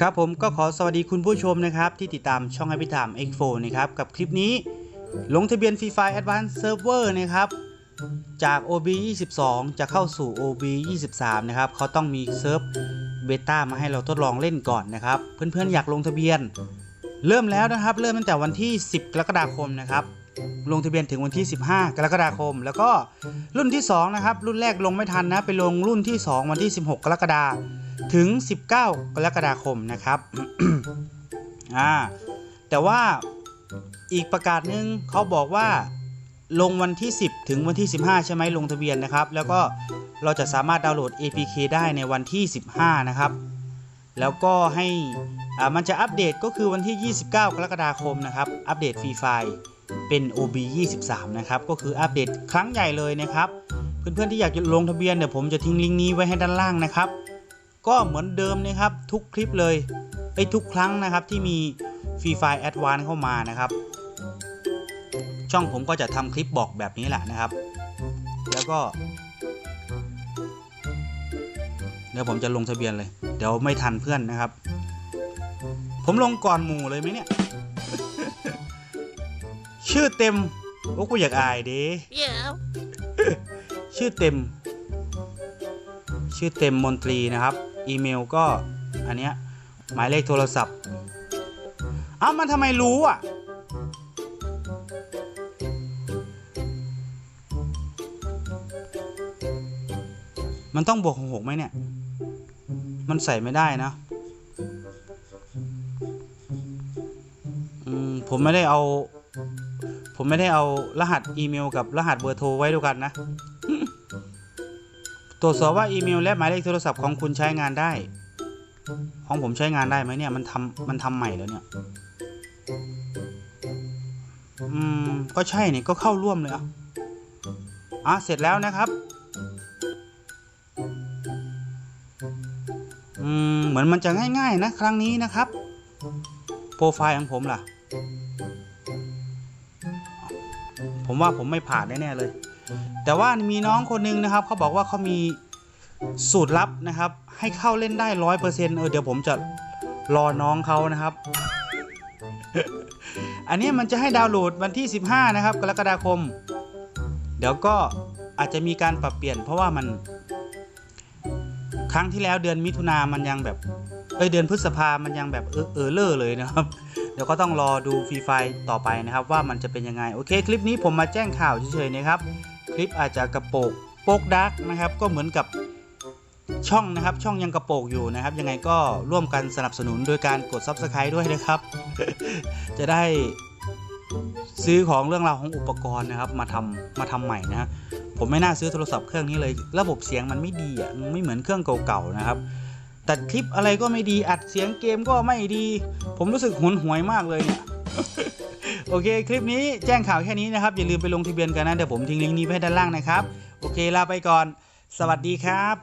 ครับผมก็ขอสวัสดีคุณผู้ชมนะครับ ที่ติดตามช่องให้พิธาม X4 นะครับ กับคลิปนี้ลงทะเบียน Free Fire Advanced Server นะครับ จาก OB 22 จะเข้าสู่ OB 23 นะครับเขาต้องมีเซิร์ฟเบต้ามาให้เราทดลองเล่นก่อนนะครับ เพื่อนๆอยากลงทะเบียน เริ่มแล้วนะครับ เริ่มตั้งแต่วันที่ 10 กรกฎาคมนะครับลงทะเบียนถึงวันที่ 15 กรกฎาคม แล้วก็รุ่นที่ 2 นะครับ รุ่นแรกลงไม่ทันนะ ไปลงรุ่นที่ 2 วันที่ 16 กรกฎาคม ถึง 19 กรกฎาคมนะครับอ่าแต่ว่าอีกประกาศหนึ่งเขาบอกว่าลงวันที่ 10 ถึงวันที่ 15 ใช่ไหมลงทะเบียนนะครับ แล้วก็เราจะสามารถดาวน์โหลด APK ได้ในวันที่ 15 นะครับ แล้วก็ให้มันจะอัปเดตก็คือวันที่ 29 กรกฎาคมนะครับ อัปเดตฟรีไฟล์เป็น OB 23 นะครับ ก็คืออัปเดตครั้งใหญ่เลยนะครับ เพื่อนๆที่อยากจะลงทะเบียนเดี๋ยวผมจะทิ้งลิงก์นี้ไว้ให้ด้านล่างนะครับ ก็เหมือนเดิมนะครับทุกคลิปเลยไอ้ยทุกครั้งนะครับที่มีฟรีไฟล์แอดวานเข้ามานะครับ ช่องผมก็จะทำคลิปบอกแบบนี้แหละนะครับ แล้วก็ เดี๋ยวผมจะลงทะเบียนเลย เดี๋ยวไม่ทันเพื่อนนะครับ ผมลงก่อนหมู่เลยไหมเนี่ย ชื่อเต็มโอ้กูอยากอายเด้ Yeah. ชื่อเต็ม ชื่อเต็มมนตรีนะครับ อีเมลก็อันเนี้ยหมายเลขโทรศัพท์อ้าวมันทำไมรู้อะมันต้องบวกหกไหมเนี่ย มันใส่ไม่ได้นะมผมไม่ได้เอา ผมไม่ได้เอารหัสอีเมลกับรหัสเบอร์โทรไว้ด้วยกันนะ ตรวจสอบว่าอีเมลและหมายเลขโทรศัพท์ของคุณใช้งานได้ ของผมใช้งานได้ไหมเนี่ยมันทำมันทำใหม่แล้วเนี่ย อืม ก็ใช่เนี่ยก็เข้าร่วมเลยอะอะเสร็จแล้วนะครับ อืม เหมือนมันจะง่ายๆนะ ครั้งนี้นะครับ โปรไฟล์ของผมล่ะ ผมว่าผมไม่ผ่านแน่ๆเลย แต่ว่ามีน้องคนหนึงนะครับเขาบอกว่าเขามีสูตรลับนะครับ ให้เข้าเล่นได้ร้อยเปอร์เซ็นต์เออเดี๋ยวผมจะรอน้องเขานะครับ อันนี้มันจะให้ดาวน์โหลดวันที่ 15 นะครับ กรกฎาคม เดี๋ยวก็อาจจะมีการปรับเปลี่ยนเพราะว่ามัน ครั้งที่แล้วเดือนมิถุนามันยังแบบเอ้ยเดือนพฤษภามันยังแบบเออเออเลอเลยนะครับ เดี๋ยวก็ต้องรอดูฟรีไฟต่อไปนะครับ ว่ามันจะเป็นยังไง โอเค คลิปนี้ผมมาแจ้งข่าวเฉยๆนะครับ คลิปอาจจะกระโปกโปกดักนะครับ ก็เหมือนกับช่องนะครับ ช่องยังกระโปกอยู่นะครับ ยังไงก็ร่วมกันสนับสนุนโดยการกด Subscribe ด้วยนะครับ จะได้ซื้อของเรื่องราวของอุปกรณ์นะครับ มาทำมาทำใหม่นะผมไม่น่าซื้อโทรศัพท์เครื่องนี้เลย ระบบเสียงมันไม่ดีอะไม่เหมือนเครื่องเก่าๆนะครับตัดคลิปอะไรก็ไม่ดีอัดเสียงเกมก็ไม่ดี ผมรู้สึกหวนหวยมากเลยเนี่ย โอเค คลิปนี้แจ้งข่าวแค่นี้นะครับ อย่าลืมไปลงทะเบียนกันนะ เดี๋ยวผมทิ้งลิงก์นี้ไว้ด้านล่างนะครับ โอเค ลาไปก่อน สวัสดีครับ